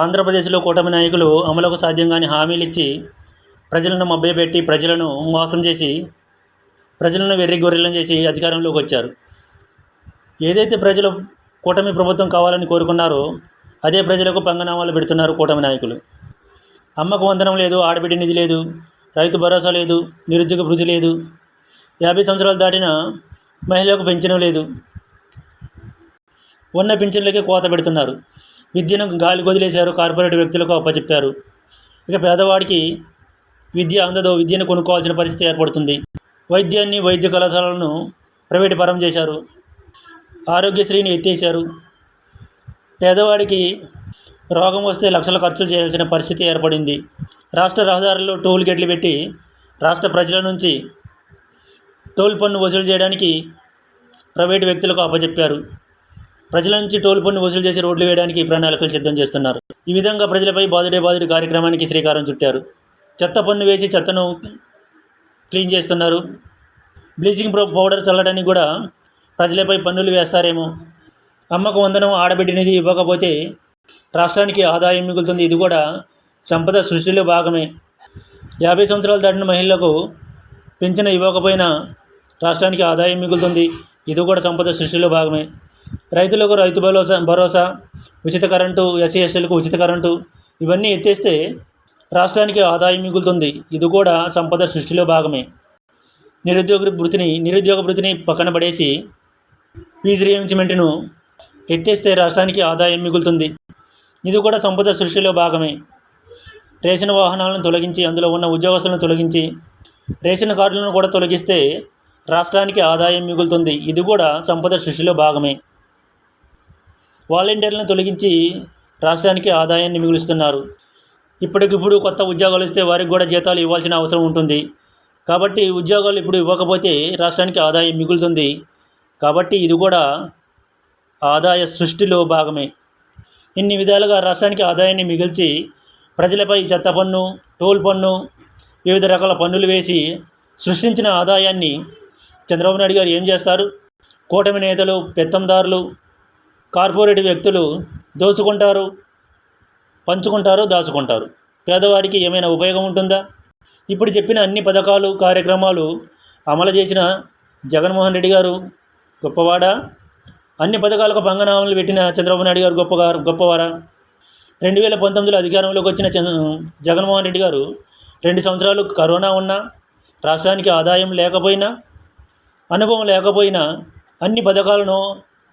ఆంధ్రప్రదేశ్లో కూటమి నాయకులు అమలుకు సాధ్యం కాని హామీలు ఇచ్చి ప్రజలను మభ్యపెట్టి ప్రజలను మోసం చేసి ప్రజలను వెర్రి గొర్రెలను చేసి అధికారంలోకి వచ్చారు. ఏదైతే ప్రజలు కూటమి ప్రభుత్వం కావాలని కోరుకున్నారో అదే ప్రజలకు పంగనామాలు పెడుతున్నారు కూటమి నాయకులు. అమ్మకు వందనం లేదు ఆడబిడ్డ నిధి లేదు రైతు భరోసా లేదు నిరుద్యోగ భృతి లేదు యాభై సంవత్సరాలు దాటిన మహిళలకు పెంచడం లేదు. ఉన్న పింఛన్లకే కోత పెడుతున్నారు. విద్యను గాలి వదిలేశారు కార్పొరేట్ వ్యక్తులకు అప్పచెప్పారు. ఇక పేదవాడికి విద్య అందదో విద్యను కొనుక్కోవాల్సిన పరిస్థితి ఏర్పడుతుంది. వైద్యాన్ని వైద్య కళాశాలలను ప్రైవేటు పరం చేశారు. ఆరోగ్యశ్రీని ఎత్తేశారు. పేదవాడికి రోగం వస్తే లక్షల ఖర్చులు చేయాల్సిన పరిస్థితి ఏర్పడింది. రాష్ట్ర రహదారుల్లో టోల్ గేట్లు పెట్టి రాష్ట్ర ప్రజల నుంచి టోల్ పన్ను వసూలు చేయడానికి ప్రైవేటు వ్యక్తులకు అప్పచెప్పారు. ప్రజల నుంచి టోల్ పన్ను వసూలు చేసి రోడ్లు వేయడానికి ప్రణాళికలు సిద్ధం చేస్తున్నారు. ఈ విధంగా ప్రజలపై బాదుడే బాదుడు కార్యక్రమానికి శ్రీకారం చుట్టారు. చెత్త పన్ను వేసి చెత్తను క్లీన్ చేస్తున్నారు. బ్లీచింగ్ పౌడర్ చల్లడానికి కూడా ప్రజలపై పన్నులు వేస్తారేమో. అమ్మకు వందనం ఆడబిడ్డనిది ఇవ్వకపోతే రాష్ట్రానికి ఆదాయం మిగులుతుంది. ఇది కూడా సంపద సృష్టిలో భాగమే. యాభై సంవత్సరాలు దాటిన మహిళలకు పెంచిన ఇవ్వకపోయినా రాష్ట్రానికి ఆదాయం మిగులుతుంది. ఇది కూడా సంపద సృష్టిలో భాగమే. రైతులకు రైతు భరోసా భరోసా ఉచిత కరెంటు ఎస్సీ ఎస్టీలకు ఉచిత కరెంటు ఇవన్నీ ఎత్తేస్తే రాష్ట్రానికి ఆదాయం మిగులుతుంది. ఇది కూడా సంపద సృష్టిలో భాగమే. నిరుద్యోగ వృత్తిని నిరుద్యోగ వృత్తిని పక్కన పడేసి ఫీజు రియంబర్స్మెంట్ను ఎత్తేస్తే రాష్ట్రానికి ఆదాయం మిగులుతుంది. ఇది కూడా సంపద సృష్టిలో భాగమే. రేషన్ వాహనాలను తొలగించి అందులో ఉన్న ఉద్యోగస్తులను తొలగించి రేషన్ కార్డులను కూడా తొలగిస్తే రాష్ట్రానికి ఆదాయం మిగులుతుంది. ఇది కూడా సంపద సృష్టిలో భాగమే. వాలంటీర్లను తొలగించి రాష్ట్రానికి ఆదాయాన్ని మిగులుస్తున్నారు. ఇప్పటికిప్పుడు కొత్త ఉద్యోగాలు ఇస్తే వారికి కూడా జీతాలు ఇవ్వాల్సిన అవసరం ఉంటుంది. కాబట్టి ఉద్యోగాలు ఇప్పుడు ఇవ్వకపోతే రాష్ట్రానికి ఆదాయం మిగులుతుంది. కాబట్టి ఇది కూడా ఆదాయ సృష్టిలో భాగమే. ఇన్ని విధాలుగా రాష్ట్రానికి ఆదాయాన్ని మిగిల్చి ప్రజలపై చెత్త పన్ను టోల్ పన్ను వివిధ రకాల పన్నులు వేసి సృష్టించిన ఆదాయాన్ని చంద్రబాబు నాయుడు గారు ఏం చేస్తారు? కూటమి నేతలు పెత్తందారులు కార్పొరేట్ వ్యక్తులు దోచుకుంటారు పంచుకుంటారు దాచుకుంటారు. పేదవాడికి ఏమైనా ఉపయోగం ఉంటుందా? ఇప్పుడు చెప్పిన అన్ని పథకాలు కార్యక్రమాలు అమలు చేసిన జగన్మోహన్ రెడ్డి గారు గొప్పవాడా? అన్ని పథకాలకు పంగనామాలు పెట్టిన చంద్రబాబు నాయుడు గారు గొప్పగా గొప్పవారా? రెండు వేల పంతొమ్మిదిలో అధికారంలోకి వచ్చిన జగన్మోహన్ రెడ్డి గారు రెండు సంవత్సరాలు కరోనా ఉన్నా రాష్ట్రానికి ఆదాయం లేకపోయినా అనుభవం లేకపోయినా అన్ని పథకాలను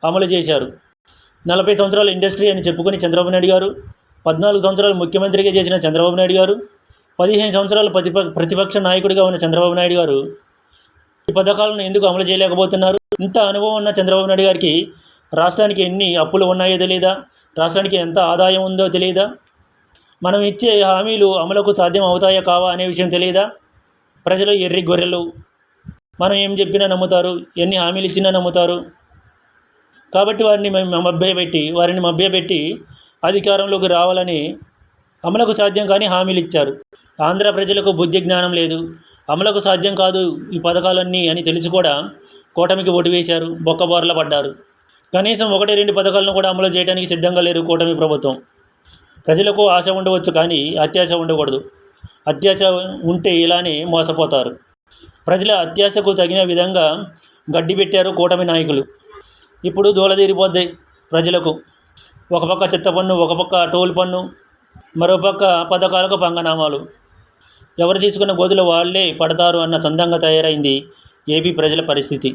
అమలు చేశారు. నలభై సంవత్సరాల ఇండస్ట్రీ అని చెప్పుకుని చంద్రబాబు నాయుడు గారు పద్నాలుగు సంవత్సరాలు ముఖ్యమంత్రిగా చేసిన చంద్రబాబు నాయుడు గారు పదిహేను సంవత్సరాలు ప్రతిప ప్రతిపక్ష నాయకుడిగా ఉన్న చంద్రబాబు నాయుడు గారు ఈ పథకాలను ఎందుకు అమలు చేయలేకపోతున్నారు? ఇంత అనుభవం ఉన్న చంద్రబాబు నాయుడు గారికి రాష్ట్రానికి ఎన్ని అప్పులు ఉన్నాయో తెలియదా రాష్ట్రానికి ఎంత ఆదాయం ఉందో తెలియదా మనం ఇచ్చే హామీలు అమలుకు సాధ్యం అవుతాయా కావా అనే విషయం తెలియదా ప్రజలు ఎర్రి గొర్రెలు. మనం ఏం చెప్పినా నమ్ముతారు ఎన్ని హామీలు ఇచ్చినా నమ్ముతారు. కాబట్టి వారిని మేము మభ్యపెట్టి వారిని మభ్యపెట్టి అధికారంలోకి రావాలని అమలకు సాధ్యం కానీ హామీలు ఇచ్చారు. ఆంధ్ర ప్రజలకు బుద్ధి జ్ఞానం లేదు. అమలకు సాధ్యం కాదు ఈ పథకాలన్నీ అని తెలిసి కూడా కూటమికి ఓటు వేశారు బొక్కబోర్ల పడ్డారు. కనీసం ఒకటి రెండు పథకాలను కూడా అమలు చేయడానికి సిద్ధంగా లేరు కూటమి ప్రభుత్వం. ప్రజలకు ఆశ ఉండవచ్చు కానీ అత్యాశ ఉండకూడదు. అత్యాశ ఉంటే ఇలానే మోసపోతారు. ప్రజల అత్యాశకు తగిన విధంగా గడ్డి పెట్టారు కూటమి నాయకులు. ఇప్పుడు దూలదీరిపోద్ది ప్రజలకు. ఒక పక్క చెత్త పన్ను ఒక పక్క టోల్ పన్ను మరో పక్క పథకాలకు పంగనామాలు. ఎవరు తీసుకున్న గోతులు వాళ్ళే పడతారు అన్న చందంగా తయారైంది ఏపీ ప్రజల పరిస్థితి.